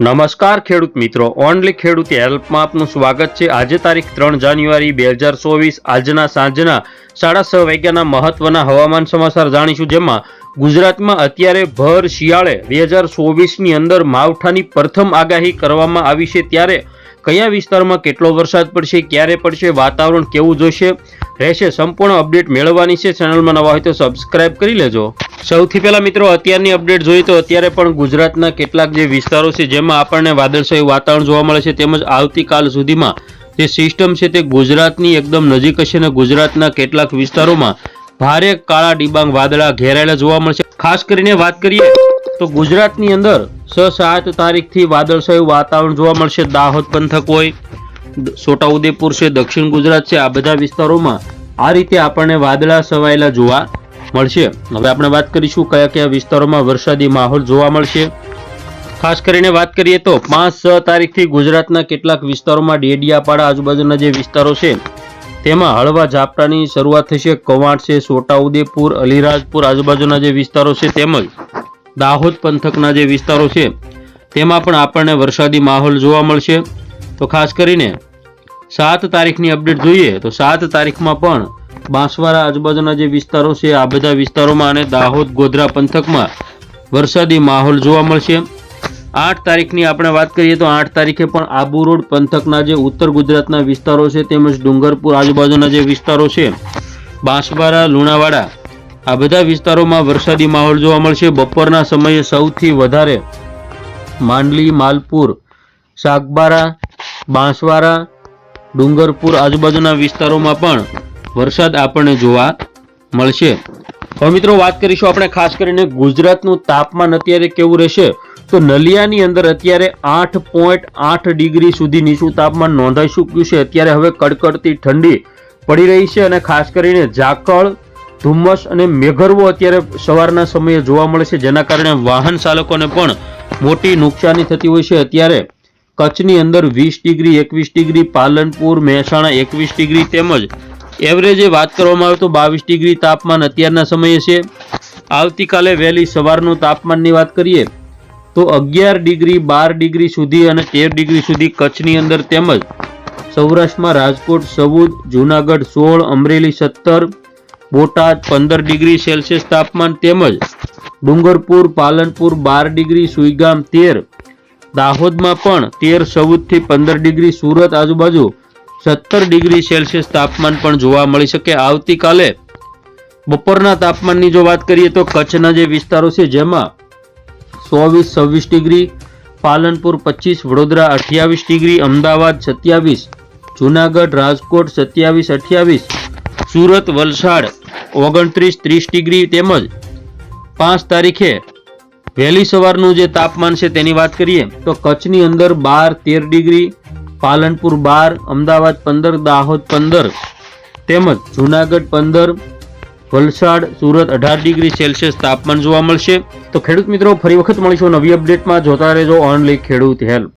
નમસ્કાર ખેડૂત મિત્રો. ઓનલી ખેડૂત હેલ્પમાં આપનું સ્વાગત છે. આજે તારીખ ત્રણ જાન્યુઆરી બે હજાર ચોવીસ. આજના સાંજના સાડા છ વાગ્યાના મહત્વના હવામાન સમાચાર જાણીશું, જેમાં ગુજરાતમાં અત્યારે ભર શિયાળે બે હજાર ચોવીસની અંદર માવઠાની પ્રથમ આગાહી કરવામાં આવી છે. ત્યારે કયા વિસ્તારમાં કેટલો વરસાદ પડશે, ક્યારે પડશે, વાતાવરણ કેવું જોશે, રહેશે, સંપૂર્ણ અપડેટ મેળવવાની છે. ચેનલમાં નવા હોય તો સબસ્ક્રાઇબ કરી લેજો. સૌથી પહેલા મિત્રો, અત્યારની અપડેટ જોઈએ તો અત્યારે પણ ગુજરાતના કેટલાક જે વિસ્તારો છે, જેમાં આપણને વાદળછાયું વાતાવરણ જોવા મળે છે, તેમજ આવતીકાલ સુધીમાં જે સિસ્ટમ છે તે ગુજરાતની એકદમ નજીક હશે અને ગુજરાતના કેટલાક વિસ્તારોમાં ભારે કાળા ડિબાંગ વાદળા ઘેરાયેલા જોવા મળશે ખાસ કરીને વાત કરીએ તો ગુજરાતની અંદર છ સાત તારીખથી વાદળછાયું વાતાવરણ જોવા મળશે. દાહોદ પંથક હોય, છોટાઉદેપુર છે, દક્ષિણ ગુજરાત છે, આ બધા વિસ્તારોમાં આ રીતે આપણને વાદળા સવાયેલા જોવા મળશે. હવે આપણે વાત કરીશું કયા કયા વિસ્તારોમાં વરસાદી માહોલ જોવા મળશે. ખાસ કરીને વાત કરીએ તો પાંચ છ તારીખથી ગુજરાતના કેટલાક વિસ્તારોમાં ડેડિયાપાડા આજુબાજુના જે વિસ્તારો છે, તેમાં હળવા ઝાપટાની શરૂઆત થશે કવાંટ છે, છોટાઉદેપુર, અલીરાજપુર આજુબાજુના જે વિસ્તારો છે તેમજ દાહોદ પંથકના જે વિસ્તારો છે, તેમાં પણ આપણને વરસાદી માહોલ જોવા મળશે. તો ખાસ કરીને સાત તારીખની અપડેટ જોઈએ તો સાત તારીખમાં પણ બાંસવાડા આજુબાજુના જે વિસ્તારો છે, આ બધા વિસ્તારોમાં અને દાહોદ, ગોધરા પંથકમાં વરસાદી માહોલ જોવા મળશે. આઠ તારીખની આપણે વાત કરીએ તો આઠ તારીખે પણ આબુ રોડ પંથકના જે ઉત્તર ગુજરાતના વિસ્તારો છે, તેમજ ડુંગરપુર આજુબાજુના જે વિસ્તારો છે, બાંસવાડા, લુણાવાડા, આ બધા વિસ્તારોમાં વરસાદી માહોલ જોવા મળશે. બપોરના સમયે સૌથી વધારે માંડલી, માલપુર, સાગબારા, બાંસવાડા, ડુંગરપુર આજુબાજુના વિસ્તારોમાં પણ વરસાદ આપણને જોવા મળશે. હવે મિત્રો વાત કરીશું આપણે ખાસ કરીને ગુજરાતનું તાપમાન અત્યારે કેવું રહેશે? તો નલિયાની અંદર અત્યારે આઠ પોઈન્ટ આઠ ડિગ્રી સુધી નીચું તાપમાન નોંધાઈ ચૂક્યું છે. અત્યારે હવે કડકડતી ઠંડી પડી રહી છે અને ખાસ કરીને ઝાકળ, ધુમ્મસ અને મેઘરવો અત્યારે સવારના સમયે જોવા મળે છે, જેના કારણે વાહન ચાલકોને પણ મોટી નુકસાની થતી હોય છે. અત્યારે કચ્છની અંદર વીસ ડિગ્રી, એકવીસ ડિગ્રી, પાલનપુર, મહેસાણા એકવીસ ડિગ્રી તેમજ એવરેજે વાત કરવામાં આવે તો બાવીસ ડિગ્રી તાપમાન અત્યારના સમયે છે. આવતીકાલે વહેલી સવારનું તાપમાનની વાત કરીએ તો અગિયાર ડિગ્રી, બાર ડિગ્રી સુધી અને તેર ડિગ્રી સુધી કચ્છની અંદર તેમજ સૌરાષ્ટ્રમાં રાજકોટ સૌદ જુનાગઢ, સોળ, અમરેલી સત્તર, બોટાદ પંદર ડિગ્રી સેલ્સિયસ તાપમાન તેમજ ડુંગરપુર, પાલનપુર બાર ડિગ્રી, સુઈગામ તેર, દાહોદમાં પણ તેર ચૌદથી પંદર ડિગ્રી, સુરત આજુબાજુ સત્તર ડિગ્રી સેલ્સિયસ તાપમાન પણ જોવા મળી શકે આવતીકાલે. બપોરના તાપમાનની જો વાત કરીએ તો કચ્છના જે વિસ્તારો છે, જેમાં ચોવીસ, છવ્વીસ ડિગ્રી, પાલનપુર પચીસ, વડોદરા અઠ્યાવીસ ડિગ્રી, અમદાવાદ સત્યાવીસ, જુનાગઢ, રાજકોટ સત્યાવીસ, અઠ્યાવીસ, સુરત, વલસાડ ઓગણત્રીસ, ત્રીસ ડિગ્રી તેમજ પાંચ તારીખે વહેલી સવારનું જે તાપમાન છે તેની વાત કરીએ તો કચ્છની અંદર બાર, તેર ડિગ્રી પાલનપુર બાર, અમદાવાદ પંદર, દાહોદ પંદર, તેમજ જુનાગઢ પંદર, વલસાડ, સુરત અઢાર ડિગ્રી સેલ્સિયસ તાપમાન જોવા મળશે. તો ખેડૂત મિત્રો, ફરી વખત મળીશું નવી અપડેટમાં. જોતા રહેજો ઓનલી ખેડૂત હેલ્પ.